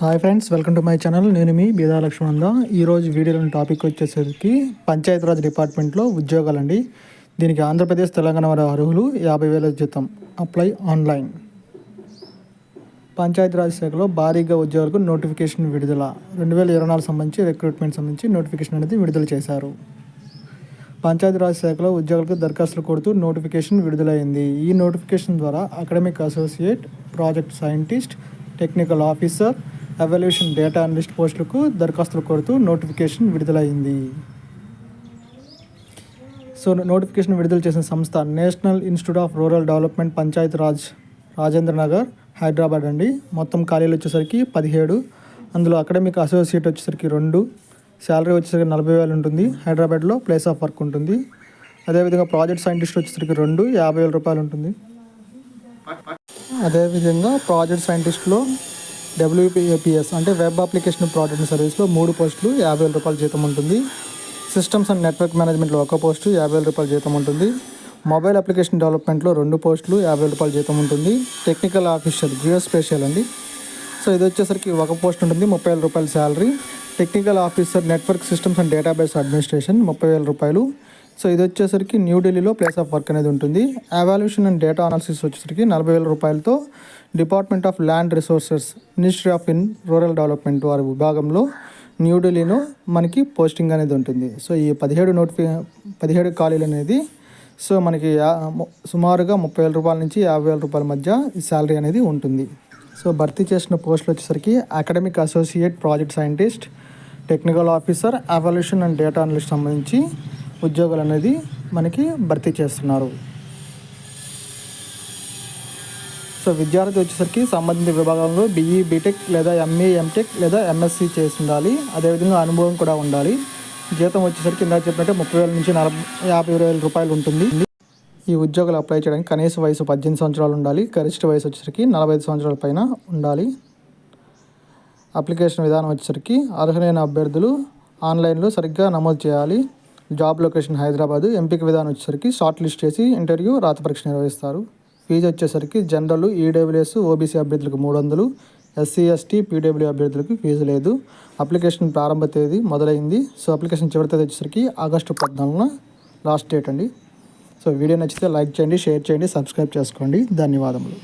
Hi friends welcome to my channel నేను మీ బీదా లక్ష్మణ్ ఈరోజు వీడియోలోని టాపిక్ వచ్చేసరికి పంచాయతీరాజ్ డిపార్ట్మెంట్లో ఉద్యోగాలండి. దీనికి ఆంధ్రప్రదేశ్ తెలంగాణ వారి అర్హులు యాభై వేల జీతం. అప్లై ఆన్లైన్ పంచాయతీరాజ్ శాఖలో భారీగా ఉద్యోగులకు నోటిఫికేషన్ విడుదల. రెండు వేల ఇరవై నాలుగు సంబంధించి రిక్రూట్మెంట్ సంబంధించి నోటిఫికేషన్ అనేది విడుదల చేశారు. పంచాయతీరాజ్ శాఖలో ఉద్యోగులకు దరఖాస్తులు కొడుతూ నోటిఫికేషన్ విడుదలైంది. ఈ నోటిఫికేషన్ ద్వారా academic associate project scientist technical officer evaluation data analyst పోస్టులకు దరఖాస్తులు కోరుతూ నోటిఫికేషన్ విడుదలైంది. సో నోటిఫికేషన్ విడుదల చేసిన సంస్థ National Institute of Rural Development Panchayat Raj Rajendra Nagar Hyderabad అండి. మొత్తం ఖాళీలు వచ్చేసరికి పదిహేడు. అందులో అకాడమిక్ అసోసియేట్ వచ్చేసరికి రెండు. శాలరీ వచ్చేసరికి నలభై వేలు ఉంటుంది. హైదరాబాద్లో ప్లేస్ ఆఫ్ వర్క్ ఉంటుంది. అదేవిధంగా ప్రాజెక్ట్ సైంటిస్ట్ వచ్చేసరికి రెండు యాభై వేల రూపాయలు ఉంటుంది. అదేవిధంగా ప్రాజెక్ట్ సైంటిస్ట్లో డబ్ల్యూపీఏపిఎస్ అంటే వెబ్ అప్లికేషన్ ప్రోడక్ట్ సర్వీస్లో మూడు పోస్టులు యాభై వేల రూపాయల జీతం ఉంటుంది. సిస్టమ్స్ అండ్ నెట్వర్క్ మేనేజ్మెంట్లో ఒక పోస్టు యాభై వేల రూపాయల జీతం ఉంటుంది. మొబైల్ అప్లికేషన్ డెవలప్మెంట్లో రెండు పోస్టులు యాభై వేల రూపాయల జీతం ఉంటుంది. టెక్నికల్ ఆఫీసర్ జియో స్పేషియల్ అండి. సో ఇది వచ్చేసరికి ఒక పోస్ట్ ఉంటుంది ముప్పై వేల రూపాయల salary technical officer network systems and database administration ముప్పై వేల రూపాయలు. సో ఇది వచ్చేసరికి న్యూఢిల్లీలో ప్లేస్ ఆఫ్ వర్క్ అనేది ఉంటుంది. అవాల్యూషన్ అండ్ డేటా అనాలిసిస్ వచ్చేసరికి నలభై వేల రూపాయలతో Department of Land Resources Ministry of in Rural Development వారి విభాగంలో న్యూఢిల్లీలో మనకి పోస్టింగ్ అనేది ఉంటుంది. సో ఈ పదిహేడు నోటిఫి పదిహేడు ఖాళీలు అనేది సో మనకి సుమారుగా ముప్పై వేల రూపాయల నుంచి యాభై వేల రూపాయల మధ్య ఈ శాలరీ అనేది ఉంటుంది. సో భర్తీ చేసిన పోస్టులు వచ్చేసరికి academic associate project scientist technical officer evaluation and data analyst సంబంధించి ఉద్యోగాలు అనేది మనకి భర్తీ చేస్తున్నారు. సో విద్యార్థి వచ్చేసరికి సంబంధిత విభాగంలో బీఈ బీటెక్ లేదా ఎంఈ ఎంటెక్ లేదా ఎంఎస్సి చేసి ఉండాలి అదేవిధంగా అనుభవం కూడా ఉండాలి. జీతం వచ్చేసరికి ఇందాక చెప్పినట్టే ముప్పై వేల నుంచి నలభై యాభై వేల రూపాయలు ఉంటుంది. ఈ ఉద్యోగాలు అప్లై చేయడానికి కనీస వయసు పద్దెనిమిది సంవత్సరాలు ఉండాలి. గరిష్ట వయసు వచ్చేసరికి నలభై ఐదు సంవత్సరాల పైన ఉండాలి. అప్లికేషన్ విధానం వచ్చేసరికి అర్హులైన అభ్యర్థులు ఆన్లైన్లో సరిగ్గా నమోదు చేయాలి. Job location Hyderabad. ఎంపిక విధానం వచ్చేసరికి షార్ట్ లిస్ట్ చేసి ఇంటర్వ్యూ రాత పరీక్ష నిర్వహిస్తారు. ఫీజు వచ్చేసరికి జనరల్ ఈడబ్ల్యూఎస్ ఓబీసీ అభ్యర్థులకు మూడు వందలు ఎస్సీ ఎస్టీ పీడబ్ల్యూ అభ్యర్థులకు ఫీజు లేదు. అప్లికేషన్ ప్రారంభ తేదీ మొదలైంది. సో అప్లికేషన్ చివరి తేదీ వచ్చేసరికి ఆగస్టు పద్నాలుగున లాస్ట్ డేట్ అండి. సో వీడియో నచ్చితే లైక్ చేయండి షేర్ చేయండి సబ్స్క్రైబ్ చేసుకోండి. ధన్యవాదములు.